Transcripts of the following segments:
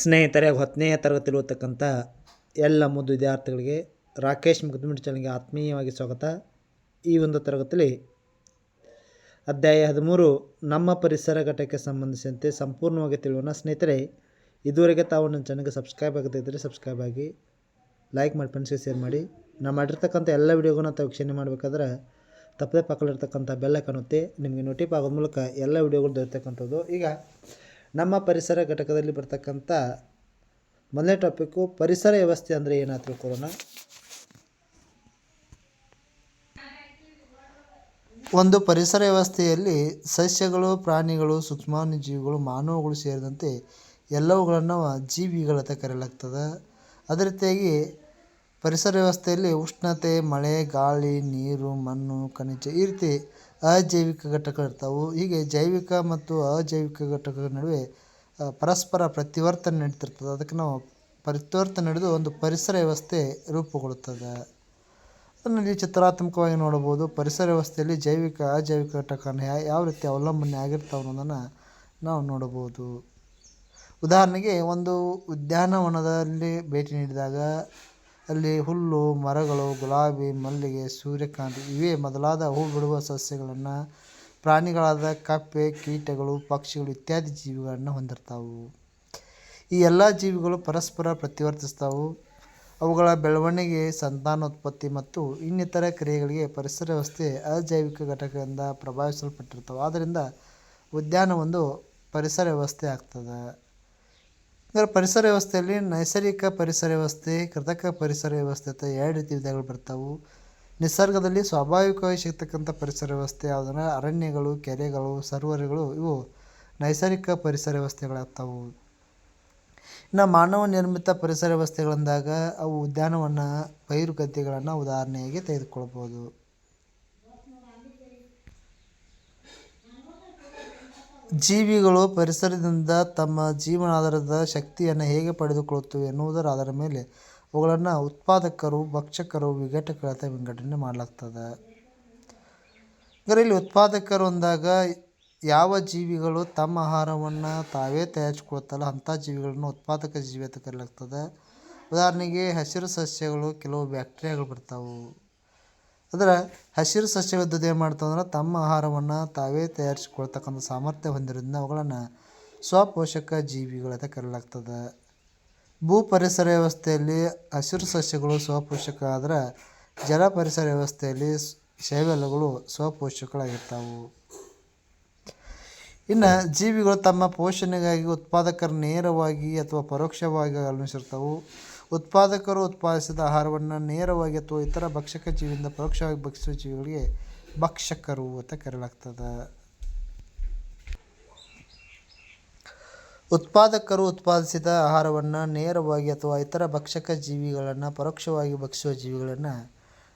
ಸ್ನೇಹಿತರೆ ಹತ್ತನೆಯ ತರಗತಿಯಲ್ಲಿ ಓದ್ತಕ್ಕಂಥ ಎಲ್ಲ ಮುದ್ದು ವಿದ್ಯಾರ್ಥಿಗಳಿಗೆ ರಾಕೇಶ್ ಮುಗ್ದಮಿಡ್ ಚಾನಲ್ಗೆ ಆತ್ಮೀಯವಾಗಿ ಸ್ವಾಗತ. ಈ ಒಂದು ತರಗತಿಯಲ್ಲಿ ಅಧ್ಯಾಯ ಹದಿಮೂರು, ನಮ್ಮ ಪರಿಸರ ಘಟಕಕ್ಕೆ ಸಂಬಂಧಿಸಿದಂತೆ ಸಂಪೂರ್ಣವಾಗಿ ತಿಳಿಯೋಣ. ಸ್ನೇಹಿತರೆ, ಇದುವರೆಗೆ ತಾವು ನನ್ನ ಚಾನಲ್ಗೆ ಸಬ್ಸ್ಕ್ರೈಬ್ ಆಗದೇ ಇದ್ದರೆ ಸಬ್ಸ್ಕ್ರೈಬ್ ಆಗಿ, ಲೈಕ್ ಮಾಡಿ, ಫ್ರೆಂಡ್ಸ್ಗೆ ಶೇರ್ ಮಾಡಿ. ನಾವು ಮಾಡಿರ್ತಕ್ಕಂಥ ಎಲ್ಲ ವೀಡಿಯೋಗಳನ್ನ ತಾವು ವೀಕ್ಷಣೆ ಮಾಡಬೇಕಾದ್ರೆ ತಪ್ಪದೇ ಪಕ್ಕದಲ್ಲಿರ್ತಕ್ಕಂಥ ಬೆಲ್ಲ ಕಾಣುತ್ತೆ ನಿಮಗೆ ನೋಟಿಫ್ ಮೂಲಕ ಎಲ್ಲ ವೀಡಿಯೋಗಳು ದೊರೆತಕ್ಕಂಥದ್ದು. ಈಗ ನಮ್ಮ ಪರಿಸರ ಘಟಕದಲ್ಲಿ ಬರ್ತಕ್ಕಂಥ ಮೊದಲನೇ ಟಾಪಿಕ್ಕು ಪರಿಸರ ವ್ಯವಸ್ಥೆ ಅಂದರೆ ಏನಾದರೂ ತಿಳ್ಕೊಳ್ಳೋಣ. ಒಂದು ಪರಿಸರ ವ್ಯವಸ್ಥೆಯಲ್ಲಿ ಸಸ್ಯಗಳು, ಪ್ರಾಣಿಗಳು ಸೂಕ್ಷ್ಮಾಣುಜೀವಿಗಳು ಮಾನವಗಳು ಸೇರಿದಂತೆ ಎಲ್ಲವುಗಳನ್ನು ಜೀವಿಗಳಂತ ಕರೆಯಲಾಗ್ತದೆ. ಅದೇ ರೀತಿಯಾಗಿ ಪರಿಸರ ವ್ಯವಸ್ಥೆಯಲ್ಲಿ ಉಷ್ಣತೆ, ಮಳೆ, ಗಾಳಿ, ನೀರು, ಮಣ್ಣು, ಖನಿಜ ಈ ರೀತಿ ಅಜೈವಿಕ ಘಟಕಗಳಿರ್ತಾವೆ ಹೀಗೆ ಜೈವಿಕ ಮತ್ತು ಅಜೈವಿಕ ಘಟಕಗಳ ನಡುವೆ ಪರಸ್ಪರ ಪ್ರತಿವರ್ತನೆ ನಡೀತಿರ್ತದೆ. ಅದಕ್ಕೆ ನಾವು ಪ್ರತಿವರ್ತನೆ ನಡೆದು ಒಂದು ಪರಿಸರ ವ್ಯವಸ್ಥೆ ರೂಪುಗೊಳ್ಳುತ್ತದೆ. ಅದರಲ್ಲಿ ಚಿತ್ರಾತ್ಮಕವಾಗಿ ನೋಡಬಹುದು. ಪರಿಸರ ವ್ಯವಸ್ಥೆಯಲ್ಲಿ ಜೈವಿಕ, ಅಜೈವಿಕ ಘಟಕನ ಯಾವ ರೀತಿ ಅವಲಂಬನೆ ಆಗಿರ್ತಾವೆ ಅನ್ನೋದನ್ನು ನಾವು ನೋಡಬಹುದು. ಉದಾಹರಣೆಗೆ, ಒಂದು ಉದ್ಯಾನವನದಲ್ಲಿ ಭೇಟಿ ನೀಡಿದಾಗ ಅಲ್ಲಿ ಹುಲ್ಲು, ಮರಗಳು, ಗುಲಾಬಿ, ಮಲ್ಲಿಗೆ, ಸೂರ್ಯಕಾಂತಿ ಇವೇ ಮೊದಲಾದ ಹೂ ಬಿಡುವ ಸಸ್ಯಗಳನ್ನು ಪ್ರಾಣಿಗಳಾದ ಕಪ್ಪೆ, ಕೀಟಗಳು, ಪಕ್ಷಿಗಳು ಇತ್ಯಾದಿ ಜೀವಿಗಳನ್ನು ಹೊಂದಿರ್ತಾವು. ಈ ಎಲ್ಲ ಜೀವಿಗಳು ಪರಸ್ಪರ ಪ್ರತಿವರ್ತಿಸ್ತಾವು. ಅವುಗಳ ಬೆಳವಣಿಗೆ, ಸಂತಾನೋತ್ಪತ್ತಿ ಮತ್ತು ಇನ್ನಿತರ ಕ್ರಿಯೆಗಳಿಗೆ ಪರಿಸರ ವ್ಯವಸ್ಥೆ ಅಜೈವಿಕ ಘಟಕದಿಂದ ಪ್ರಭಾವಿಸಲ್ಪಟ್ಟಿರ್ತಾವೆ. ಆದ್ದರಿಂದ ಉದ್ಯಾನ ಒಂದು ಪರಿಸರ ವ್ಯವಸ್ಥೆ ಆಗ್ತದೆ. ಅಂದರೆ ಪರಿಸರ ವ್ಯವಸ್ಥೆಯಲ್ಲಿ ನೈಸರ್ಗಿಕ ಪರಿಸರ ವ್ಯವಸ್ಥೆ, ಕೃತಕ ಪರಿಸರ ವ್ಯವಸ್ಥೆ ಅಂತ ಎರಡು ರೀತಿ ವಿಧಗಳು ಬರ್ತಾವು. ನಿಸರ್ಗದಲ್ಲಿ ಸ್ವಾಭಾವಿಕವಾಗಿ ಸಿಗ್ತಕ್ಕಂಥ ಪರಿಸರ ವ್ಯವಸ್ಥೆ ಯಾವುದಂದ್ರೆ ಅರಣ್ಯಗಳು, ಕೆರೆಗಳು, ಸರೋವರಗಳು, ಇವು ನೈಸರ್ಗಿಕ ಪರಿಸರ ವ್ಯವಸ್ಥೆಗಳಾಗ್ತಾವು. ಇನ್ನು ಮಾನವ ನಿರ್ಮಿತ ಪರಿಸರ ವ್ಯವಸ್ಥೆಗಳಂದಾಗ ಅವು ಉದ್ಯಾನವನ ಪೈರು ಗದ್ದೆಗಳನ್ನು ಉದಾಹರಣೆಯಾಗಿ ತೆಗೆದುಕೊಳ್ಬೋದು. ಜೀವಿಗಳು ಪರಿಸರದಿಂದ ತಮ್ಮ ಜೀವನಾಧಾರದ ಶಕ್ತಿಯನ್ನು ಹೇಗೆ ಪಡೆದುಕೊಳ್ಳುತ್ತವೆ ಎನ್ನುವುದರ ಆಧಾರ ಮೇಲೆ ಅವುಗಳನ್ನು ಉತ್ಪಾದಕರು, ಭಕ್ಷಕರು, ವಿಘಟಕರ ವಿಂಗಡಣೆ ಮಾಡಲಾಗ್ತದೆ. ಇದರಲ್ಲಿ ಉತ್ಪಾದಕರು ಅಂದಾಗ ಯಾವ ಜೀವಿಗಳು ತಮ್ಮ ಆಹಾರವನ್ನು ತಾವೇ ತಯಾರಿಸ್ಕೊಳ್ತಲ್ಲ ಅಂಥ ಜೀವಿಗಳನ್ನು ಉತ್ಪಾದಕ ಜೀವಿ ಅಂತ ಕರೆಯಲಾಗ್ತದೆ. ಉದಾಹರಣೆಗೆ ಹಸಿರು ಸಸ್ಯಗಳು ಕೆಲವು ಬ್ಯಾಕ್ಟೀರಿಯಾಗಳು ಬರ್ತಾವು. ಅಂದ್ರೆ ಹಸಿರು ಸಸ್ಯವಿದ್ದದ್ದು ಏನು ಮಾಡ್ತಾವೆ ಅಂದ್ರೆ ತಮ್ಮ ಆಹಾರವನ್ನು ತಾವೇ ತಯಾರಿಸಿಕೊಳ್ತಕ್ಕಂಥ ಸಾಮರ್ಥ್ಯ ಹೊಂದಿರೋದ್ರಿಂದ ಅವುಗಳನ್ನು ಸ್ವಪೋಷಕ ಜೀವಿಗಳಂತ ಕರೆಯಲಾಗ್ತದೆ ಭೂ ಪರಿಸರ ವ್ಯವಸ್ಥೆಯಲ್ಲಿ ಹಸಿರು ಸಸ್ಯಗಳು ಸ್ವಪೋಷಕ ಆದ್ರೆ ಜಲ ಪರಿಸರ ವ್ಯವಸ್ಥೆಯಲ್ಲಿ ಶೈವಲಗಳು ಸ್ವಪೋಷಕಗಳಾಗಿರ್ತಾವೆ ಇನ್ನು ಜೀವಿಗಳು ತಮ್ಮ ಪೋಷಣೆಗಾಗಿ ಉತ್ಪಾದಕರು ನೇರವಾಗಿ ಅಥವಾ ಪರೋಕ್ಷವಾಗಿ ಅವಲಂಬಿಸಿರ್ತಾವು ಉತ್ಪಾದಕರು ಉತ್ಪಾದಿಸಿದ ಆಹಾರವನ್ನು ನೇರವಾಗಿ ಅಥವಾ ಇತರ ಭಕ್ಷಕ ಜೀವಿಯಿಂದ ಪರೋಕ್ಷವಾಗಿ ಭಕ್ಷಿಸುವ ಜೀವಿಗಳಿಗೆ ಭಕ್ಷಕರು ಅಂತ ಕರೆಯಲಾಗ್ತದೆ. ಉತ್ಪಾದಕರು ಉತ್ಪಾದಿಸಿದ ಆಹಾರವನ್ನು ನೇರವಾಗಿ ಅಥವಾ ಇತರ ಭಕ್ಷಕ ಜೀವಿಗಳನ್ನು ಪರೋಕ್ಷವಾಗಿ ಭಕ್ಷಿಸುವ ಜೀವಿಗಳನ್ನು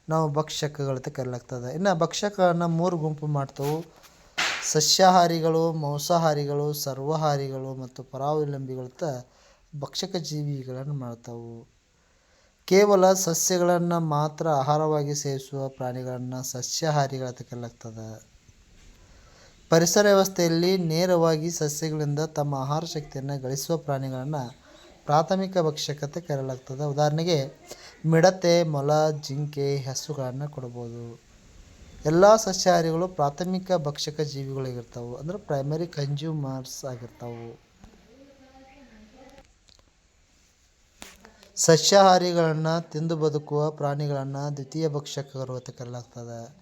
ನಾವು ಭಕ್ಷಕಗಳಂತ ಕರೆಯಲಾಗ್ತದೆ. ಇನ್ನು ಭಕ್ಷಕಗಳನ್ನು ಮೂರು ಗುಂಪು ಮಾಡ್ತವು. ಸಸ್ಯಾಹಾರಿಗಳು, ಮಾಂಸಾಹಾರಿಗಳು, ಸರ್ವಹಾರಿಗಳು ಮತ್ತು ಪರಾವಲಂಬಿಗಳಂತ ಭಕ್ಷಕ ಜೀವಿಗಳನ್ನು ಮಾಡ್ತಾವು ಕೇವಲ ಸಸ್ಯಗಳನ್ನು ಮಾತ್ರ ಆಹಾರವಾಗಿ ಸೇವಿಸುವ ಪ್ರಾಣಿಗಳನ್ನು ಸಸ್ಯಾಹಾರಿಗಳ ಕರೆಯಲಾಗ್ತದೆ ಪರಿಸರ ವ್ಯವಸ್ಥೆಯಲ್ಲಿ ನೇರವಾಗಿ ಸಸ್ಯಗಳಿಂದ ತಮ್ಮ ಆಹಾರ ಶಕ್ತಿಯನ್ನು ಗಳಿಸುವ ಪ್ರಾಣಿಗಳನ್ನು ಪ್ರಾಥಮಿಕ ಭಕ್ಷಕತೆ ಕರೆಯಲಾಗ್ತದೆ. ಉದಾಹರಣೆಗೆ, ಮಿಡತೆ, ಮೊಲ, ಜಿಂಕೆ, ಹಸುಗಳನ್ನು ಕೊಡ್ಬೋದು. ಎಲ್ಲ ಸಸ್ಯಾಹಾರಿಗಳು ಪ್ರಾಥಮಿಕ ಭಕ್ಷಕ ಜೀವಿಗಳಾಗಿರ್ತಾವೆ ಅಂದ್ರೆ ಪ್ರೈಮರಿ ಕನ್ಸ್ಯೂಮರ್ಸ್ ಆಗಿರ್ತಾವೆ. ಸಸ್ಯಾಹಾರಿಗಳನ್ನು ತಿಂದು ಬದುಕುವ ಪ್ರಾಣಿಗಳನ್ನು ದ್ವಿತೀಯ ಭಕ್ಷಕರು ಅಂತ ಕರೆಯಲಾಗ್ತದೆ.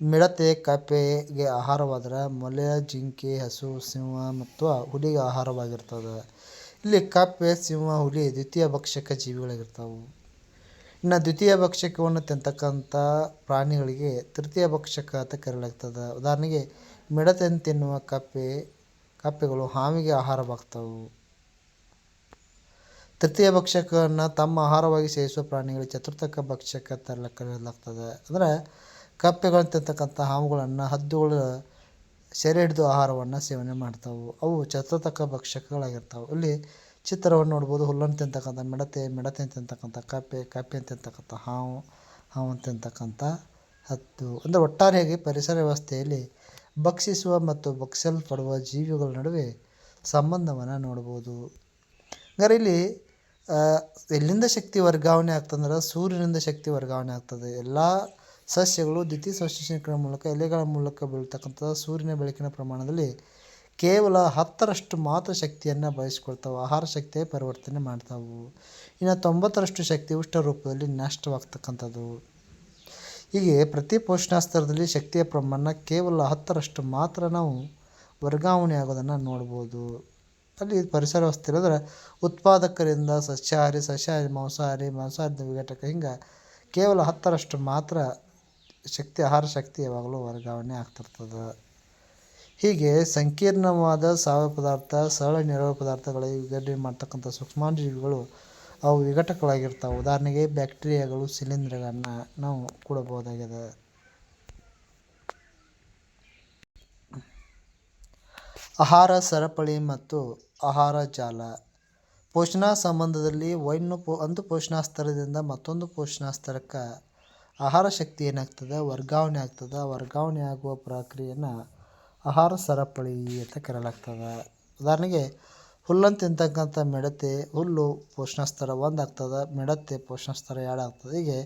ಮಿಡತೆ ಕಪ್ಪೆಗೆ ಆಹಾರವಾದರೆ ಮೊಲೆ, ಜಿಂಕೆ, ಹಸು, ಸಿಂಹ ಮತ್ತು ಹುಲಿಗೆ ಆಹಾರವಾಗಿರ್ತದೆ. ಇಲ್ಲಿ ಕಪ್ಪೆ ಸಿಂಹ, ಹುಲಿ ದ್ವಿತೀಯ ಭಕ್ಷಕ ಜೀವಿಗಳಾಗಿರ್ತಾವೆ ಇನ್ನು ದ್ವಿತೀಯ ಭಕ್ಷಕವನ್ನು ತಿಂತಕ್ಕಂಥ ಪ್ರಾಣಿಗಳಿಗೆ ತೃತೀಯ ಭಕ್ಷಕ ಅಂತ ಕರೆಯಲಾಗ್ತದೆ. ಉದಾಹರಣೆಗೆ ಮಿಡತೆಯನ್ನು ತಿನ್ನುವ ಕಪ್ಪೆ ಕಪ್ಪೆಗಳು ಹಾವಿಗೆ ಆಹಾರವಾಗ್ತವೆ. ತೃತೀಯ ಭಕ್ಷಕವನ್ನು ತಮ್ಮ ಆಹಾರವಾಗಿ ಸೇವಿಸುವ ಪ್ರಾಣಿಗಳು ಚತುರ್ಥಕ ಭಕ್ಷಕ ಅಂತ ಕರೆಯಲಾಗ್ತದೆ ಅಂದರೆ ಕಪ್ಪೆಗಳು ತಿಂತಕ್ಕಂಥ ಹಾವುಗಳನ್ನು ಹದ್ದುಗಳು ಸೆರೆ ಹಿಡಿದು ಆಹಾರವನ್ನು ಸೇವನೆ ಮಾಡ್ತಾವೆ. ಅವು ಚತುರ್ಥಕ ಭಕ್ಷಕಗಳಾಗಿರ್ತಾವೆ. ಇಲ್ಲಿ ಚಿತ್ರವನ್ನು ನೋಡ್ಬೋದು. ಹುಲ್ಲನ್ನು ತಿಂತಕ್ಕಂಥ ಮಿಡತೆ ಮಿಡತೆ ತಿಂತಕ್ಕಂಥ ಕಪ್ಪೆ ಕಪ್ಪೆ ತಿಂತಕ್ಕಂಥ ಹಾವು ಹಾವು ತಿಂತಕ್ಕಂಥ ಹತ್ತು ಅಂದರೆ ಒಟ್ಟಾರೆಯಾಗಿ ಪರಿಸರ ವ್ಯವಸ್ಥೆಯಲ್ಲಿ ಭಕ್ಷಿಸುವ ಮತ್ತು ಭಕ್ಷಲ್ಪಡುವ ಜೀವಿಗಳ ನಡುವೆ ಸಂಬಂಧವನ್ನು ನೋಡ್ಬೋದು. ಹಂಗಾರೆ ಇಲ್ಲಿ ಎಲ್ಲಿಂದ ಶಕ್ತಿ ವರ್ಗಾವಣೆ ಆಗ್ತಂದ್ರೆ ಸೂರ್ಯನಿಂದ ಶಕ್ತಿ ವರ್ಗಾವಣೆ ಆಗ್ತದೆ. ಎಲ್ಲ ಸಸ್ಯಗಳು ದ್ವಿತೀಯ ಸಂಶ್ಲೇಷಣೆಗಳ ಮೂಲಕ, ಎಲೆಗಳ ಮೂಲಕ ಬೀಳ್ತಕ್ಕಂಥ ಸೂರ್ಯನ ಬೆಳಕಿನ ಪ್ರಮಾಣದಲ್ಲಿ ಕೇವಲ ಹತ್ತರಷ್ಟು ಮಾತ್ರ ಶಕ್ತಿಯನ್ನು ಬಯಸ್ಕೊಳ್ತಾವೆ. ಆಹಾರ ಶಕ್ತಿಯೇ ಪರಿವರ್ತನೆ ಮಾಡ್ತಾವೆ. ಇನ್ನು ತೊಂಬತ್ತರಷ್ಟು ಶಕ್ತಿ ಉಷ್ಣ ರೂಪದಲ್ಲಿ ನಷ್ಟವಾಗ್ತಕ್ಕಂಥದ್ದು. ಹೀಗೆ ಪ್ರತಿ ಪೋಷಣಾಸ್ತರದಲ್ಲಿ ಶಕ್ತಿಯ ಪ್ರಮಾಣ ಕೇವಲ ಹತ್ತರಷ್ಟು ಮಾತ್ರ ನಾವು ವರ್ಗಾವಣೆ ಆಗೋದನ್ನು ನೋಡ್ಬೋದು. ಅಲ್ಲಿ ಪರಿಸರ ವ್ಯವಸ್ಥೆ ಇರೋದ್ರೆ ಉತ್ಪಾದಕರಿಂದ ಸಸ್ಯಾಹಾರಿ ಸಸ್ಯಾಹಾರಿ, ಮಾಂಸಾಹಾರಿ ಮಾಂಸಾಹಾರಿ ವಿಘಟಕ ಹಿಂಗೆ ಕೇವಲ ಹತ್ತರಷ್ಟು ಮಾತ್ರ ಶಕ್ತಿ, ಆಹಾರ ಶಕ್ತಿ ಯಾವಾಗಲೂ ವರ್ಗಾವಣೆ ಆಗ್ತಿರ್ತದೆ. ಹೀಗೆ ಸಂಕೀರ್ಣವಾದ ಸಾವಯವ ಪದಾರ್ಥ, ಸರಳ ನಿರವ ಪದಾರ್ಥಗಳ ವಿಘಟನೆ ಮಾಡ್ತಕ್ಕಂಥ ಸೂಕ್ಷ್ಮಾಣುಜೀವಿಗಳು ಅವು ವಿಘಟಕಗಳಾಗಿರ್ತಾವೆ. ಉದಾಹರಣೆಗೆ ಬ್ಯಾಕ್ಟೀರಿಯಾಗಳು ಶಿಲೀಂಧ್ರಗಳನ್ನು ನಾವು ಕೊಡಬಹುದಾಗಿದೆ. ಆಹಾರ ಸರಪಳಿ ಮತ್ತು ಆಹಾರ ಜಾಲ. ಪೋಷಣಾ ಸಂಬಂಧದಲ್ಲಿ ಒಂದು ಪೋ ಒಂದು ಪೋಷಣಾ ಸ್ತರದಿಂದ ಮತ್ತೊಂದು ಪೋಷಣಾ ಸ್ತರಕ್ಕೆ ಆಹಾರ ಶಕ್ತಿ ಏನಾಗ್ತದೆ? ವರ್ಗಾವಣೆ ಆಗ್ತದೆ. ವರ್ಗಾವಣೆ ಆಗುವ ಪ್ರಕ್ರಿಯೆಯನ್ನು ಆಹಾರ ಸರಪಳಿ ಅಂತ ಕರೆಯಲಾಗ್ತದೆ. ಉದಾಹರಣೆಗೆ ಹುಲ್ಲನ್ನು ತಿಂತಕ್ಕಂಥ ಮಿಡತೆ, ಹುಲ್ಲು ಪೋಷಣಾ ಸ್ತರ ಒಂದು ಆಗ್ತದೆ ಮಿಡತೆ ಪೋಷಣಾ ಸ್ತರ ಎರಡು ಆಗ್ತದೆ ಹೀಗೆ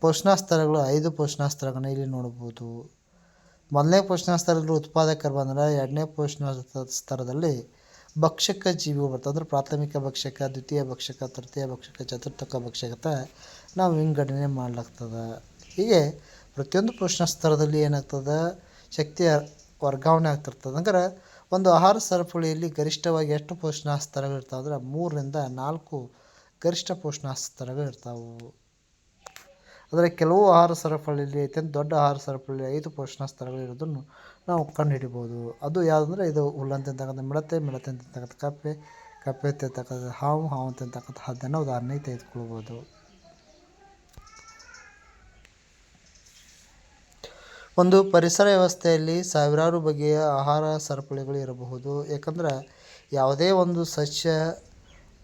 ಪೋಷಣಾ ಸ್ಥಳಗಳು ಐದು ಪೋಷಣಾ ಸ್ಥಳಗಳನ್ನ ಇಲ್ಲಿ ನೋಡ್ಬೋದು. ಮೊದಲನೇ ಪೋಷಣ ಸ್ತರದಲ್ಲಿ ಉತ್ಪಾದಕರು ಬಂದ್ರೆ ಎರಡನೇ ಪೋಷಣ ಸ್ತರದಲ್ಲಿ ಭಕ್ಷಕ ಜೀವಿಗಳು ಬರ್ತವೆ ಅಂದ್ರೆ ಪ್ರಾಥಮಿಕ ಭಕ್ಷಕ, ದ್ವಿತೀಯ ಭಕ್ಷಕ, ತೃತೀಯ ಭಕ್ಷಕ, ಚತುರ್ಥಕ ಭಕ್ಷಕತ ನಾವು ವಿಂಗಡಣೆ ಮಾಡ್ಲಾಗ್ತದೆ. ಹೀಗೆ ಪ್ರತಿಯೊಂದು ಪೋಷಣ ಸ್ತರದಲ್ಲಿ ಏನಾಗ್ತದೆ? ಶಕ್ತಿಯ ವರ್ಗಾವಣೆ ಆಗ್ತಿರ್ತದೆ. ಅಂದ್ರೆ ಒಂದು ಆಹಾರ ಸರಪಳಿಯಲ್ಲಿ ಗರಿಷ್ಠವಾಗಿ ಎಷ್ಟು ಪೋಷಣಾ ಸ್ತರಗಳು ಇರ್ತಾವೆ ಅಂದ್ರೆ ಮೂರರಿಂದ ನಾಲ್ಕು ಗರಿಷ್ಠ ಪೋಷಣಾ ಸ್ತರಗಳು ಇರ್ತಾವೆ ಆದರೆ ಕೆಲವು ಆಹಾರ ಸರಪಳಿಯಲ್ಲಿ ಅತ್ಯಂತ ದೊಡ್ಡ ಆಹಾರ ಸರಪಳಿಯಲ್ಲಿ ಐದು ಪೋಷಣ ಸ್ಥಳಗಳು ಇರೋದನ್ನು ನಾವು ಕಂಡು ಹಿಡಿಬೋದು ಅದು ಯಾವುದಂದ್ರೆ ಇದು ಹುಲ್ಲನ್ನು ತಿಂತಕ್ಕಂಥ ಮಿಡತೆ ಮಿಡತೆ ತಿಂತಕ್ಕಂಥ ಕಪ್ಪೆ ಕಪ್ಪೆ ತಿಂತಕ್ಕಂಥ ಹಾವು ಹಾವು ತಿಂತಕ್ಕಂಥ ಹದ್ದನ್ನು ಉದಾಹರಣೆ ತೆಗೆದುಕೊಳ್ಬೋದು. ಒಂದು ಪರಿಸರ ವ್ಯವಸ್ಥೆಯಲ್ಲಿ ಸಾವಿರಾರು ಬಗೆಯ ಆಹಾರ ಸರಪಳಿಗಳು ಇರಬಹುದು. ಏಕೆಂದರೆ ಯಾವುದೇ ಒಂದು ಸಸ್ಯ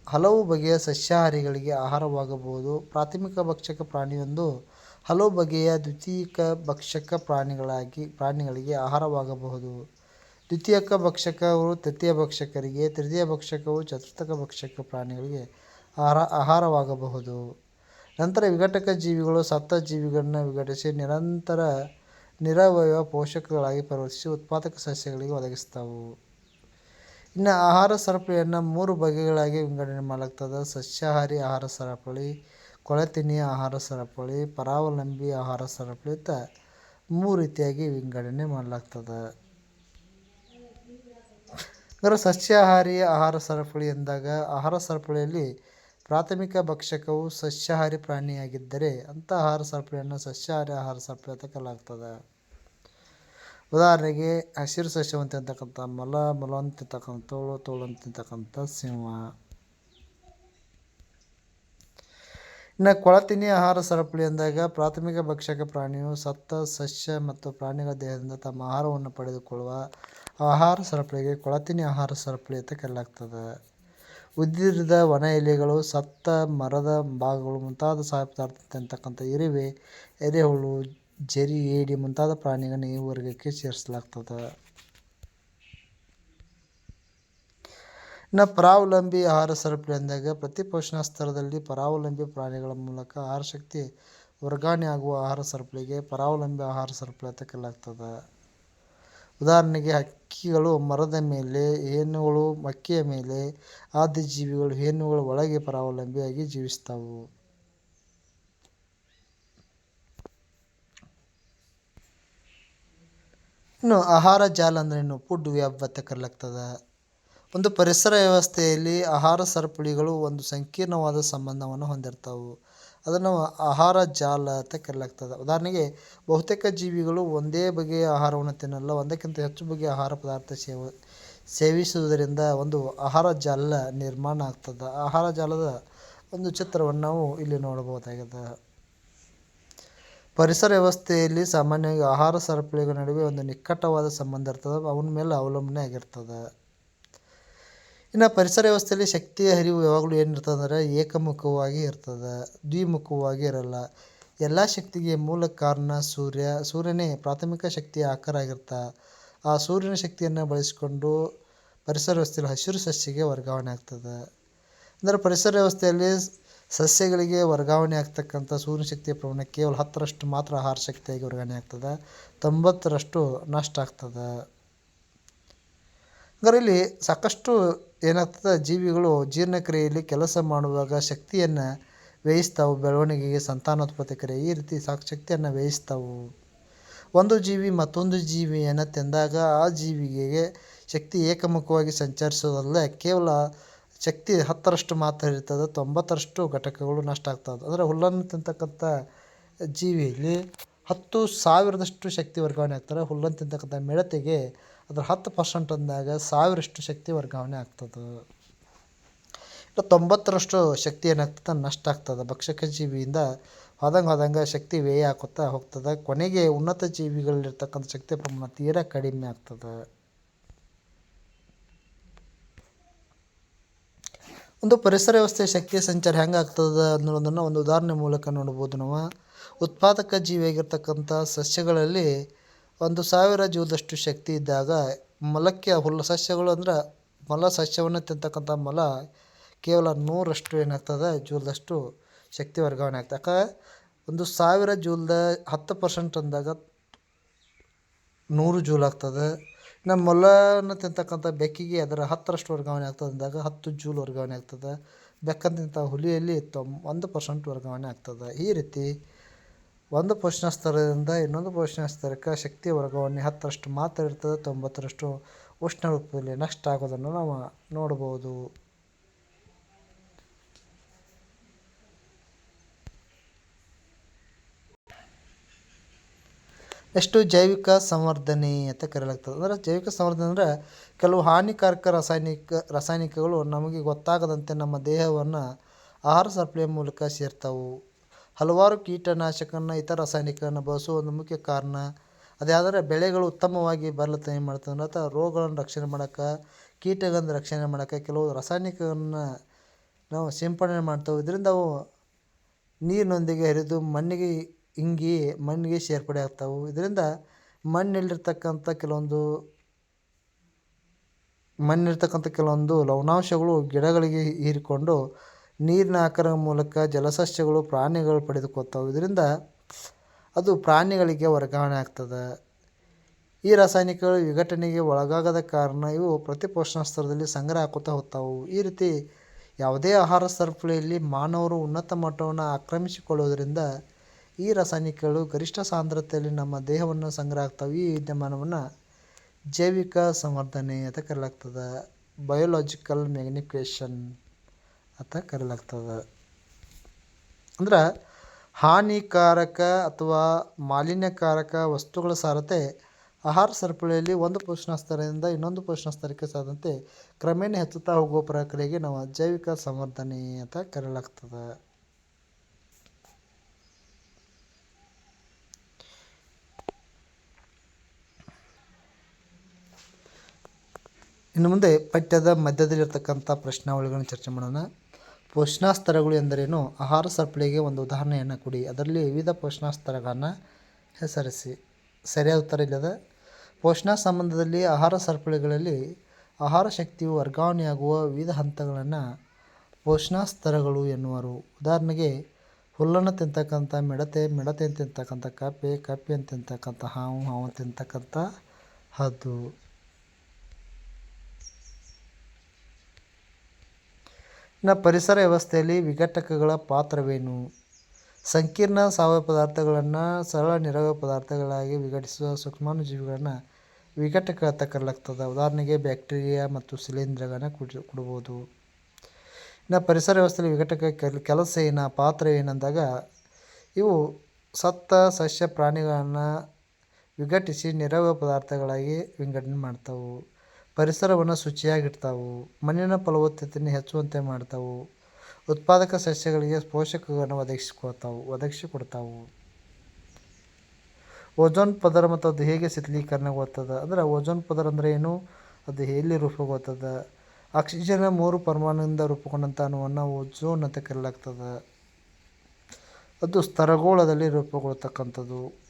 ಹಲವು ಬಗೆಯ ಸಸ್ಯಾಹಾರಿಗಳಿಗೆ ಆಹಾರವಾಗಬಹುದು. ಪ್ರಾಥಮಿಕ ಭಕ್ಷಕ ಪ್ರಾಣಿಯೊಂದು ಹಲವು ಬಗೆಯ ದ್ವಿತೀಯಕ ಭಕ್ಷಕ ಪ್ರಾಣಿಗಳಾಗಿ, ಪ್ರಾಣಿಗಳಿಗೆ ಆಹಾರವಾಗಬಹುದು. ದ್ವಿತೀಯಕ ಭಕ್ಷಕವು ತೃತೀಯ ಭಕ್ಷಕರಿಗೆ, ತೃತೀಯ ಭಕ್ಷಕವು ಚತುರ್ಥಕ ಭಕ್ಷಕ ಪ್ರಾಣಿಗಳಿಗೆ ಆಹಾರ, ಆಹಾರವಾಗಬಹುದು. ನಂತರ ವಿಘಟಕ ಜೀವಿಗಳು ಸತ್ತ ಜೀವಿಗಳನ್ನು ವಿಘಟಿಸಿ ನಿರಂತರ ನಿರವಯವ ಪೋಷಕಗಳಾಗಿ ಪರಿವರ್ತಿಸಿ ಉತ್ಪಾದಕ ಸಸ್ಯಗಳಿಗೆ ಒದಗಿಸ್ತಾವು ಇನ್ನು ಆಹಾರ ಸರಪಳಿಯನ್ನು ಮೂರು ಬಗೆಗಳಾಗಿ ವಿಂಗಡಣೆ ಮಾಡಲಾಗ್ತದೆ. ಸಸ್ಯಾಹಾರಿ ಆಹಾರ ಸರಪಳಿ ಕೊಳೆತಿನಿ ಆಹಾರ ಸರಪಳಿ, ಪರಾವಲಂಬಿ ಆಹಾರ ಸರಪಳಿ ಅಂತ ಮೂರು ರೀತಿಯಾಗಿ ವಿಂಗಡಣೆ ಮಾಡಲಾಗ್ತದೆ. ಅಂದರೆ ಸಸ್ಯಾಹಾರಿ ಆಹಾರ ಸರಪಳಿ ಎಂದಾಗ ಆಹಾರ ಸರಪಳಿಯಲ್ಲಿ ಪ್ರಾಥಮಿಕ ಭಕ್ಷಕವು ಸಸ್ಯಾಹಾರಿ ಪ್ರಾಣಿಯಾಗಿದ್ದರೆ ಅಂಥ ಆಹಾರ ಸರಪಳಿಯನ್ನು ಸಸ್ಯಾಹಾರಿ ಆಹಾರ ಸರಪಳಿ ಅಂತ ಕರೆಯಲಾಗ್ತದೆ. ಉದಾಹರಣೆಗೆ ಹಸಿರು ಸಸ್ಯವನ್ನು ತಿಂತಕ್ಕಂಥ ಮೊಲ ಮೊಲವನ್ನು ತಿಂತಕ್ಕಂಥ ತೋಳು ತೋಳನ್ನು ತಿಂತಕ್ಕಂಥ ಸಿಂಹ. ಇನ್ನು ಕೊಳತಿನಿ ಆಹಾರ ಸರಪಳಿ ಅಂದಾಗ ಪ್ರಾಥಮಿಕ ಭಕ್ಷಕ ಪ್ರಾಣಿಯು ಸತ್ತ ಸಸ್ಯ ಮತ್ತು ಪ್ರಾಣಿಗಳ ದೇಹದಿಂದ ತಮ್ಮ ಆಹಾರವನ್ನು ಪಡೆದುಕೊಳ್ಳುವ ಆಹಾರ ಸರಪಳಿಗೆ ಕೊಳತಿನಿ ಆಹಾರ ಸರಪಳಿ ಅಂತ ಕರೆಯಲಾಗ್ತದೆ. ಉದ್ದಿರಿದ ಒಣ ಎಲೆಗಳು ಸತ್ತ ಮರದ ಭಾಗಗಳು ಮುಂತಾದ ಸಹಾಯ ಪದಾರ್ಥ ತಿಂತಕ್ಕಂಥ ಇರುವೆ, ಎರೆಹುಳು ಜರಿ ಏಡಿ ಮುಂತಾದ ಪ್ರಾಣಿಗಳನ್ನ ಈ ವರ್ಗಕ್ಕೆ ಸೇರಿಸಲಾಗ್ತದೆ. ಇನ್ನು ಪರಾವಲಂಬಿ ಆಹಾರ ಸರಪಳಿ ಅಂದಾಗ ಪ್ರತಿ ಪೋಷಣಾ ಸ್ತರದಲ್ಲಿ ಪರಾವಲಂಬಿ ಪ್ರಾಣಿಗಳ ಮೂಲಕ ಆಹಾರ ಶಕ್ತಿ ವರ್ಗಾವಣೆ ಆಗುವ ಆಹಾರ ಸರಪಳಿಗೆ ಪರಾವಲಂಬಿ ಆಹಾರ ಸರಪಳಿ ಅಂತ ಕಲ್ಲಾಗ್ತದ ಉದಾಹರಣೆಗೆ ಹಕ್ಕಿಗಳು ಮರದ ಮೇಲೆ ಹೇನುಗಳು ಮಕ್ಕಿಯ ಮೇಲೆ ಆದಿ ಜೀವಿಗಳು ಹೇನುಗಳ ಒಳಗೆ ಪರಾವಲಂಬಿಯಾಗಿ ಜೀವಿಸ್ತಾವು. ಇನ್ನು ಆಹಾರ ಜಾಲ ಅಂದ್ರೇನು ಫುಡ್ ವೆಬ್ ಅಂತ ಒಂದು ಪರಿಸರ ವ್ಯವಸ್ಥೆಯಲ್ಲಿ ಆಹಾರ ಸರಪಳಿಗಳು ಒಂದು ಸಂಕೀರ್ಣವಾದ ಸಂಬಂಧವನ್ನು ಹೊಂದಿರ್ತಾವೆ. ಅದನ್ನು ಆಹಾರ ಜಾಲ ಅಂತ ಕರೆಯಲಾಗ್ತದೆ ಉದಾಹರಣೆಗೆ ಬಹುತೇಕ ಜೀವಿಗಳು ಒಂದೇ ಬಗೆಯ ಆಹಾರವನ್ನು ತಿನ್ನಲ್ಲ, ಒಂದಕ್ಕಿಂತ ಹೆಚ್ಚು ಬಗೆಯ ಆಹಾರ ಪದಾರ್ಥ ಸೇವ, ಸೇವಿಸುವುದರಿಂದ ಒಂದು ಆಹಾರ ಜಾಲ ನಿರ್ಮಾಣ ಆಗ್ತದೆ. ಆಹಾರ ಜಾಲದ ಒಂದು ಚಿತ್ರವನ್ನು ನಾವು ಇಲ್ಲಿ ನೋಡಬಹುದಾಗಿದೆ. ಪರಿಸರ ವ್ಯವಸ್ಥೆಯಲ್ಲಿ ಸಾಮಾನ್ಯವಾಗಿ ಆಹಾರ ಸರಪಳಿಗಳ ನಡುವೆ ಒಂದು ನಿಕಟವಾದ ಸಂಬಂಧ ಇರ್ತದೆ ಅವನ ಮೇಲೆ ಅವಲಂಬನೆ ಆಗಿರ್ತದೆ. ಇನ್ನು ಪರಿಸರ ವ್ಯವಸ್ಥೆಯಲ್ಲಿ ಶಕ್ತಿಯ ಹರಿವು ಯಾವಾಗಲೂ ಏನಿರ್ತದೆ ಅಂದರೆ ಏಕಮುಖವಾಗಿ ಇರ್ತದೆ, ದ್ವಿಮುಖವಾಗಿ ಇರಲ್ಲ. ಎಲ್ಲ ಶಕ್ತಿಗೆ ಮೂಲ ಕಾರಣ ಸೂರ್ಯ, ಸೂರ್ಯನೇ ಪ್ರಾಥಮಿಕ ಶಕ್ತಿಯ ಆಕಾರ ಆಗಿರ್ತಾ, ಆ ಸೂರ್ಯನ ಶಕ್ತಿಯನ್ನು ಬಳಸಿಕೊಂಡು ಪರಿಸರ ವ್ಯವಸ್ಥೆಯಲ್ಲಿ ಹಸಿರು ಸಸ್ಯಗೆ ವರ್ಗಾವಣೆ ಆಗ್ತದೆ. ಅಂದರೆ ಪರಿಸರ ವ್ಯವಸ್ಥೆಯಲ್ಲಿ ಸಸ್ಯಗಳಿಗೆ ವರ್ಗಾವಣೆ ಆಗ್ತಕ್ಕಂಥ ಸೂರ್ಯಶಕ್ತಿಯ ಪ್ರಮಾಣ ಕೇವಲ ಹತ್ತರಷ್ಟು ಮಾತ್ರ ಆಹಾರ ಶಕ್ತಿಯಾಗಿ ವರ್ಗಾವಣೆ ಆಗ್ತದೆ. ತೊಂಬತ್ತರಷ್ಟು ನಷ್ಟ ಆಗ್ತದೆ. ಹಂಗಾರೆ ಇಲ್ಲಿ ಸಾಕಷ್ಟು ಏನಾಗ್ತದೆ, ಜೀವಿಗಳು ಜೀರ್ಣಕ್ರಿಯೆಯಲ್ಲಿ ಕೆಲಸ ಮಾಡುವಾಗ ಶಕ್ತಿಯನ್ನು ವ್ಯಯಿಸ್ತಾವು, ಬೆಳವಣಿಗೆಗೆ ಸಂತಾನೋತ್ಪತ್ತಿ ಕ್ರಿಯೆ, ಈ ರೀತಿ ಸಾಕು ಶಕ್ತಿಯನ್ನು ವ್ಯಯಿಸ್ತಾವು. ಒಂದು ಜೀವಿ ಮತ್ತೊಂದು ಜೀವಿಯನ್ನು ತಿಂದಾಗ ಆ ಜೀವಿಗೆ ಶಕ್ತಿ ಏಕಮುಖವಾಗಿ ಸಂಚರಿಸೋದಲ್ಲದೆ ಕೇವಲ ಶಕ್ತಿ ಹತ್ತರಷ್ಟು ಮಾತ್ರ ಇರ್ತದೆ, ತೊಂಬತ್ತರಷ್ಟು ಘಟಕಗಳು ನಷ್ಟ ಆಗ್ತದೆ. ಅಂದರೆ ಹುಲ್ಲನ್ನು ತಿಂತಕ್ಕಂಥ ಜೀವಿಯಲ್ಲಿ ಹತ್ತು ಸಾವಿರದಷ್ಟು ಶಕ್ತಿ ವರ್ಗಾವಣೆ ಆಗ್ತಾರೆ ಹುಲ್ಲನ್ನು ತಿಂತಕ್ಕಂಥ ಮಿಡತೆಗೆ ಅದರ ಹತ್ತು ಪರ್ಸೆಂಟ್ ಅಂದಾಗ ಸಾವಿರಷ್ಟು ಶಕ್ತಿ ವರ್ಗಾವಣೆ ಆಗ್ತದೆ. ಇಲ್ಲ ತೊಂಬತ್ತರಷ್ಟು ಶಕ್ತಿ ಏನಾಗ್ತದೆ, ನಷ್ಟ ಆಗ್ತದೆ. ಭಕ್ಷಕ ಜೀವಿಯಿಂದ ಹೋದಂಗೆ ಹೋದಂಗೆ ಶಕ್ತಿ ವ್ಯಯ ಆಗುತ್ತಾ ಹೋಗ್ತದೆ. ಕೊನೆಗೆ ಉನ್ನತ ಜೀವಿಗಳಲ್ಲಿರ್ತಕ್ಕಂಥ ಶಕ್ತಿ ಪ್ರಮಾಣ ತೀರಾ ಕಡಿಮೆ ಆಗ್ತದೆ. ಒಂದು ಪರಿಸರ ವ್ಯವಸ್ಥೆ ಶಕ್ತಿಯ ಸಂಚಾರ ಹೆಂಗೆ ಆಗ್ತದೆ ಅನ್ನೋದನ್ನು ಒಂದು ಉದಾಹರಣೆ ಮೂಲಕ ನೋಡ್ಬೋದು ನಾವು. ಉತ್ಪಾದಕ ಜೀವಿಯಾಗಿರ್ತಕ್ಕಂಥ ಸಸ್ಯಗಳಲ್ಲಿ ಒಂದು ಸಾವಿರ ಜೀವದಷ್ಟು ಶಕ್ತಿ ಇದ್ದಾಗ ಮೊಲಕ್ಕೆ ಹುಲ್ಲು ಸಸ್ಯಗಳು ಅಂದ್ರೆ ಮೊಲ ಸಸ್ಯವನ್ನು ತಿಂತಕ್ಕಂಥ ಮೊಲ ಕೇವಲ ನೂರಷ್ಟು ಏನಾಗ್ತದೆ? ಜೂಲ್ದಷ್ಟು ಶಕ್ತಿ ವರ್ಗಾವಣೆ ಆಗ್ತದೆ. ಯಾಕೆ ಒಂದು ಸಾವಿರ ಜೂಲ್ದ ಹತ್ತು ಪರ್ಸೆಂಟ್ ಅಂದಾಗ ನೂರು ಜೂಲ್ ಆಗ್ತದೆ. ನಮ್ಮ ಮೊಲನ ತಿಂತಕ್ಕಂಥ ಬೆಕ್ಕಿಗೆ ಅದರ ಹತ್ತರಷ್ಟು ವರ್ಗಾವಣೆ ಆಗ್ತದೆ ಅಂದಾಗ ಹತ್ತು ಜೂಲ್ ವರ್ಗಾವಣೆ ಆಗ್ತದೆ. ಬೆಕ್ಕನ್ನು ಹುಲಿಯಲ್ಲಿ ತೊಮ್ ಒಂದು ಪರ್ಸೆಂಟ್ ವರ್ಗಾವಣೆ ಆಗ್ತದೆ. ಈ ರೀತಿ ಒಂದು ಪೋಷಣ ಸ್ತರದಿಂದ ಇನ್ನೊಂದು ಪೋಷಣ ಸ್ತರಕ್ಕೆ ಶಕ್ತಿ ವರ್ಗಾವಣೆ ಹತ್ತರಷ್ಟು ಮಾತ್ರ ಇರ್ತದೆ, ತೊಂಬತ್ತರಷ್ಟು ಉಷ್ಣ ರೂಪದಲ್ಲಿ ನಷ್ಟ ಆಗೋದನ್ನು ನಾವು ನೋಡ್ಬೋದು. ಎಷ್ಟು ಜೈವಿಕ ಸಂವರ್ಧನೆ ಅಂತ ಕರೆಯಲಾಗ್ತದೆ. ಅಂದರೆ ಜೈವಿಕ ಸಂವರ್ಧನೆ ಅಂದರೆ ಕೆಲವು ಹಾನಿಕಾರಕ ರಾಸಾಯನಿಕ, ರಾಸಾಯನಿಕಗಳು ನಮಗೆ ಗೊತ್ತಾಗದಂತೆ ನಮ್ಮ ದೇಹವನ್ನು ಆಹಾರ ಸಪ್ಲೈ ಮೂಲಕ ಸೇರ್ತಾವು. ಹಲವಾರು ಕೀಟನಾಶಕನ ಇತರ ರಾಸಾಯನಿಕಗಳನ್ನು ಬಳಸುವ ಒಂದು ಮುಖ್ಯ ಕಾರಣ. ಅದ್ಯಾದರೆ ಬೆಳೆಗಳು ಉತ್ತಮವಾಗಿ ಬರಲತ್ತ ಏನು ಮಾಡ್ತದೆ ಅಥವಾ ರೋಗಗಳನ್ನು ರಕ್ಷಣೆ ಮಾಡೋಕ್ಕೆ ಕೀಟಗಳನ್ನು ರಕ್ಷಣೆ ಮಾಡೋಕ್ಕೆ ಕೆಲವು ರಾಸಾಯನಿಕವನ್ನು ನಾವು ಸಿಂಪಡಣೆ ಮಾಡ್ತೇವೆ. ಇದರಿಂದ ಅವು ನೀರಿನೊಂದಿಗೆ ಹರಿದು ಮಣ್ಣಿಗೆ ಇಂಗಿ ಮಣ್ಣಿಗೆ ಸೇರ್ಪಡೆ ಆಗ್ತಾವೆ. ಇದರಿಂದ ಮಣ್ಣಲ್ಲಿರ್ತಕ್ಕಂಥ ಕೆಲವೊಂದು ಮಣ್ಣಿರ್ತಕ್ಕಂಥ ಕೆಲವೊಂದು ಲವಣಾಂಶಗಳು ಗಿಡಗಳಿಗೆ ಹೀರಿಕೊಂಡು ನೀರಿನ ಆಕಾರ ಮೂಲಕ ಜಲಸಸ್ಯಗಳು ಪ್ರಾಣಿಗಳು ಪಡೆದುಕೊಳ್ತಾವೆ. ಇದರಿಂದ ಅದು ಪ್ರಾಣಿಗಳಿಗೆ ವರ್ಗಾವಣೆ ಆಗ್ತದೆ. ಈ ರಾಸಾಯನಿಕಗಳು ವಿಘಟನೆಗೆ ಒಳಗಾಗದ ಕಾರಣ ಇವು ಪ್ರತಿಪೋಷಣ ಸ್ತರದಲ್ಲಿ ಸಂಗ್ರಹ ಹಾಕುತ್ತಾ ಹೋಗ್ತಾವು. ಈ ರೀತಿ ಯಾವುದೇ ಆಹಾರ ಸರಪಳಿಯಲ್ಲಿ ಮಾನವರು ಉನ್ನತ ಮಟ್ಟವನ್ನು ಆಕ್ರಮಿಸಿಕೊಳ್ಳುವುದರಿಂದ ಈ ರಾಸಾಯನಿಕಗಳು ಗರಿಷ್ಠ ಸಾಂದ್ರತೆಯಲ್ಲಿ ನಮ್ಮ ದೇಹವನ್ನು ಸಂಗ್ರಹ ಆಗ್ತವೆ ಈ ವಿದ್ಯಮಾನವನ್ನು ಜೈವಿಕ ಸಂವರ್ಧನೆ ಅಂತ ಕರೆಯಲಾಗ್ತದೆ. ಬಯೋಲಾಜಿಕಲ್ ಮ್ಯಾಗ್ನಿಫಿಕೇಶನ್ ಅಂತ ಕರೆಯಲಾಗ್ತದೆ. ಅಂದ್ರೆ ಹಾನಿಕಾರಕ ಅಥವಾ ಮಾಲಿನ್ಯಕಾರಕ ವಸ್ತುಗಳ ಸಾರತೆ ಆಹಾರ ಸರಪಳಿಯಲ್ಲಿ ಒಂದು ಪೋಷಣ ಸ್ತರದಿಂದ ಇನ್ನೊಂದು ಪೋಷಣ ಸ್ತರಕ್ಕೆ ಸಾದಂತೆ ಕ್ರಮೇಣ ಹೆಚ್ಚುತ್ತಾ ಹೋಗುವ ಪ್ರಕ್ರಿಯೆಗೆ ನಾವು ಜೈವಿಕ ಸಂವರ್ಧನೆ ಅಂತ ಕರೆಯಲಾಗ್ತದೆ. ಇನ್ನು ಮುಂದೆ ಪಠ್ಯದ ಮಧ್ಯದಲ್ಲಿರ್ತಕ್ಕಂಥ ಪ್ರಶ್ನಾವಳಿಗಳನ್ನು ಚರ್ಚೆ ಮಾಡೋಣ. ಪೋಷಣಾ ಸ್ತರಗಳು ಎಂದರೇನು? ಆಹಾರ ಸರಪಳಿಗೆ ಒಂದು ಉದಾಹರಣೆಯನ್ನು ಕೊಡಿ. ಅದರಲ್ಲಿ ವಿವಿಧ ಪೋಷಣಾ ಸ್ತರಗಳನ್ನು ಹೆಸರಿಸಿ. ಸರಿಯಾದ ಉತ್ತರ ಇಲ್ಲದ? ಪೋಷಣಾ ಸಂಬಂಧದಲ್ಲಿ ಆಹಾರ ಸರಪಳಿಗಳಲ್ಲಿ ಆಹಾರ ಶಕ್ತಿಯು ವರ್ಗಾವಣೆಯಾಗುವ ವಿವಿಧ ಹಂತಗಳನ್ನು ಪೋಷಣಾ ಸ್ತರಗಳು ಎನ್ನುವರು. ಉದಾಹರಣೆಗೆ, ಹುಲ್ಲನ್ನು ತಿಂತಕ್ಕಂಥ ಮಿಡತೆ, ಮಿಡತೆಯನ್ನು ತಿಂತಕ್ಕಂಥ ಕಪ್ಪೆ, ಕಪ್ಪೆಯನ್ನು ತಿಂತಕ್ಕಂಥ ಹಾವು ಹಾವು ತಿಂತಕ್ಕಂಥ ಹದ್ದು ಇನ್ನು ಪರಿಸರ ವ್ಯವಸ್ಥೆಯಲ್ಲಿ ವಿಘಟಕಗಳ ಪಾತ್ರವೇನು? ಸಂಕೀರ್ಣ ಸಾವಯವ ಪದಾರ್ಥಗಳನ್ನು ಸರಳ ನಿರವ ಪದಾರ್ಥಗಳಾಗಿ ವಿಘಟಿಸುವ ಸೂಕ್ಷ್ಮಾಣುಜೀವಿಗಳನ್ನು ವಿಘಟಕ ಅಂತ ಕರೆಯಲಾಗ್ತದೆ. ಉದಾಹರಣೆಗೆ ಬ್ಯಾಕ್ಟೀರಿಯಾ ಮತ್ತು ಶಿಲೀಂಧ್ರಗಳನ್ನು ಕುಡಿ, ಕೊಡ್ಬೋದು. ಇನ್ನು ಪರಿಸರ ವ್ಯವಸ್ಥೆಯಲ್ಲಿ ವಿಘಟಕ ಕೆಲ ಕೆಲಸ ಏನ ಪಾತ್ರ ಏನಂದಾಗ ಇವು ಸತ್ತ ಸಸ್ಯ ಪ್ರಾಣಿಗಳನ್ನು ವಿಘಟಿಸಿ ನಿರವ ಪದಾರ್ಥಗಳಾಗಿ ವಿಂಗಡಣೆ ಮಾಡ್ತಾವೆ. ಪರಿಸರವನ್ನು ಶುಚಿಯಾಗಿಡ್ತಾವು, ಮಣ್ಣಿನ ಫಲವತ್ತತೆಯನ್ನು ಹೆಚ್ಚುವಂತೆ ಮಾಡ್ತಾವೆ, ಉತ್ಪಾದಕ ಸಸ್ಯಗಳಿಗೆ ಪೋಷಕಗಳನ್ನು ಒದಗಿಸಿಕೊಡ್ತಾವೆ ಒದಗಿಸಿಕೊಡ್ತಾವೆ. ಓಜೋನ್ ಪದರ ಮತ್ತು ಅದು ಹೇಗೆ ಶಿಥಿಲೀಕರಣಗೊಳ್ತದೆ ಅಂದ್ರೆ ಓಜೋನ್ ಪದರ ಅಂದರೆ ಏನು? ಅದು ಎಲ್ಲಿ ರೂಪುಗೊಳ್ತದ? ಆಕ್ಸಿಜನ್ ಮೂರು ಪರಮಾಣುವಿಂದ ರೂಪುಗೊಂಡಂಥ ಅಣುವನ್ನು ಓಜೋನ್ ಅಂತ ಕರೆಯಲಾಗ್ತದೆ. ಅದು ಸ್ತರಗೋಳದಲ್ಲಿ ರೂಪುಗೊಳ್ತಕ್ಕಂಥದ್ದು.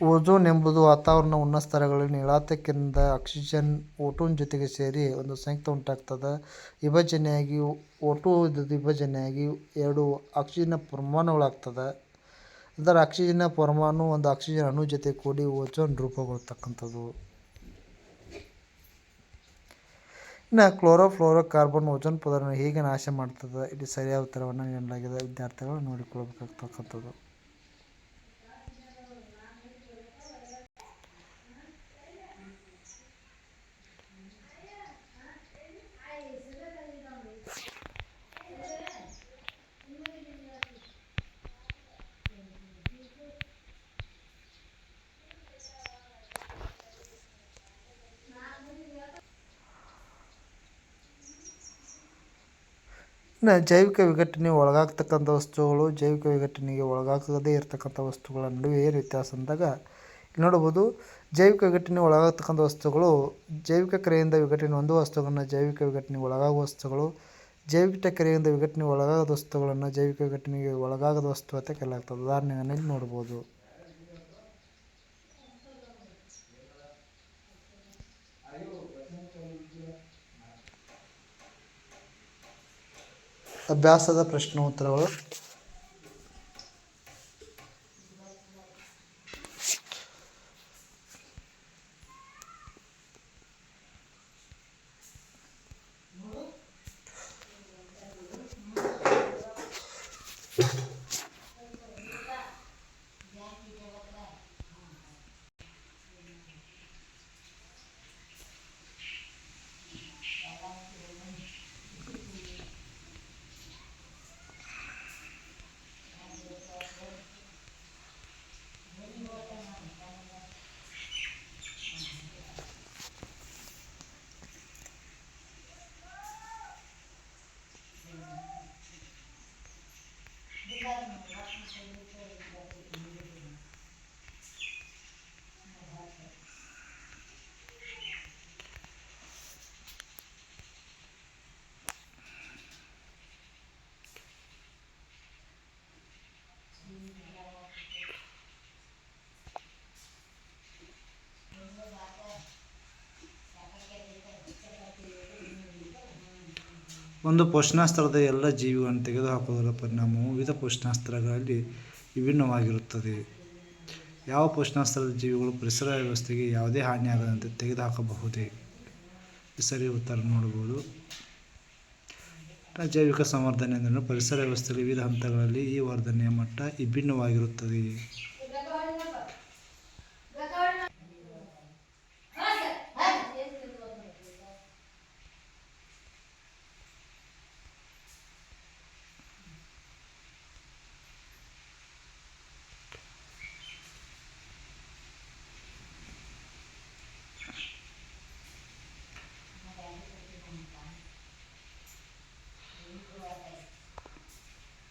ಓಝೋನ್ ಎಂಬುದು ವಾತಾವರಣ ಉಷ್ಣಸ್ತರಗಳಲ್ಲಿ ಸ್ತರಗಳಲ್ಲಿ ನೀಳಾತಕ್ಕಿಂತ ಆಕ್ಸಿಜನ್ ಓಟೋನ್ ಜೊತೆಗೆ ಸೇರಿ ಒಂದು ಸಂಯುಕ್ತ ಉಂಟಾಗ್ತದ. ವಿಭಜನೆಯಾಗಿ ಓಟೋ ವಿಭಜನೆಯಾಗಿ ಎರಡು ಆಕ್ಸಿಜನ್ ಪರಮಾಣುಗಳಾಗ್ತದೆ. ಅದರ ಆಕ್ಸಿಜನ್ ಪರಮಾಣು ಒಂದು ಆಕ್ಸಿಜನ್ ಅಣು ಜೊತೆ ಕೂಡಿ ಓಝೋನ್ ರೂಪುಗೊಳ್ತಕ್ಕಂಥದ್ದು. ಇನ್ನು ಕ್ಲೋರೋಫ್ಲೋರೋ ಕಾರ್ಬನ್ ಓಜೋನ್ ಪದರವನ್ನು ಹೇಗೆ ನಾಶ ಮಾಡ್ತದೆ? ಇಲ್ಲಿ ಸರಿಯಾದ ಉತ್ತರವನ್ನು ನೀಡಲಾಗಿದೆ. ವಿದ್ಯಾರ್ಥಿಗಳು ನೋಡಿಕೊಳ್ಬೇಕಾಗ್ತಕ್ಕಂಥದ್ದು ಇನ್ನು ಜೈವಿಕ ವಿಘಟನೆ ಒಳಗಾಗ್ತಕ್ಕಂಥ ವಸ್ತುಗಳು ಜೈವಿಕ ವಿಘಟನೆಗೆ ಒಳಗಾಗದೇ ಇರತಕ್ಕಂಥ ವಸ್ತುಗಳ ನಡುವೆ ಏನು ವ್ಯತ್ಯಾಸ ಅಂದಾಗ ಇಲ್ಲಿ ನೋಡ್ಬೋದು ಜೈವಿಕ ವಿಘಟನೆ ಒಳಗಾಗ್ತಕ್ಕಂಥ ವಸ್ತುಗಳು ಜೈವಿಕ ಕ್ರಿಯೆಯಿಂದ ವಿಘಟನೆ ಒಂದು ವಸ್ತುಗಳನ್ನು ಜೈವಿಕ ವಿಘಟನೆಗೆ ಒಳಗಾಗುವ ವಸ್ತುಗಳು, ಜೈವಿಕ ಕ್ರಿಯೆಯಿಂದ ವಿಘಟನೆ ಒಳಗಾಗದ ವಸ್ತುಗಳನ್ನು ಜೈವಿಕ ವಿಘಟನೆಗೆ ಒಳಗಾಗದ ವಸ್ತು ಅಂತ ಕರೆಯಲಾಗ್ತದೆ. ಉದಾಹರಣೆಯನ್ನು ಇಲ್ಲಿ ನೋಡ್ಬೋದು ಅಭ್ಯಾಸದ ಪ್ರಶ್ನೆ ಒಂದು ಪೋಷಣಾಸ್ತ್ರದ ಎಲ್ಲ ಜೀವಿಗಳನ್ನು ತೆಗೆದುಹಾಕುವುದರ ಪರಿಣಾಮವು ವಿವಿಧ ಪೋಷಣಾಸ್ತ್ರಗಳಲ್ಲಿ ವಿಭಿನ್ನವಾಗಿರುತ್ತದೆ. ಯಾವ ಪೋಷಣಾಸ್ತ್ರದ ಜೀವಿಗಳು ಪರಿಸರ ವ್ಯವಸ್ಥೆಗೆ ಯಾವುದೇ ಹಾನಿಯಾಗದಂತೆ ತೆಗೆದುಹಾಕಬಹುದೇ? ಸರಿ ಉತ್ತರ ನೋಡಬಹುದು. ಜೈವಿಕ ಸಂವರ್ಧನೆ ಅಂದರೆ ಪರಿಸರ ವ್ಯವಸ್ಥೆಯಲ್ಲಿ ವಿವಿಧ ಹಂತಗಳಲ್ಲಿ ಈ ವರ್ಧನೆಯ ಮಟ್ಟ ವಿಭಿನ್ನವಾಗಿರುತ್ತದೆ.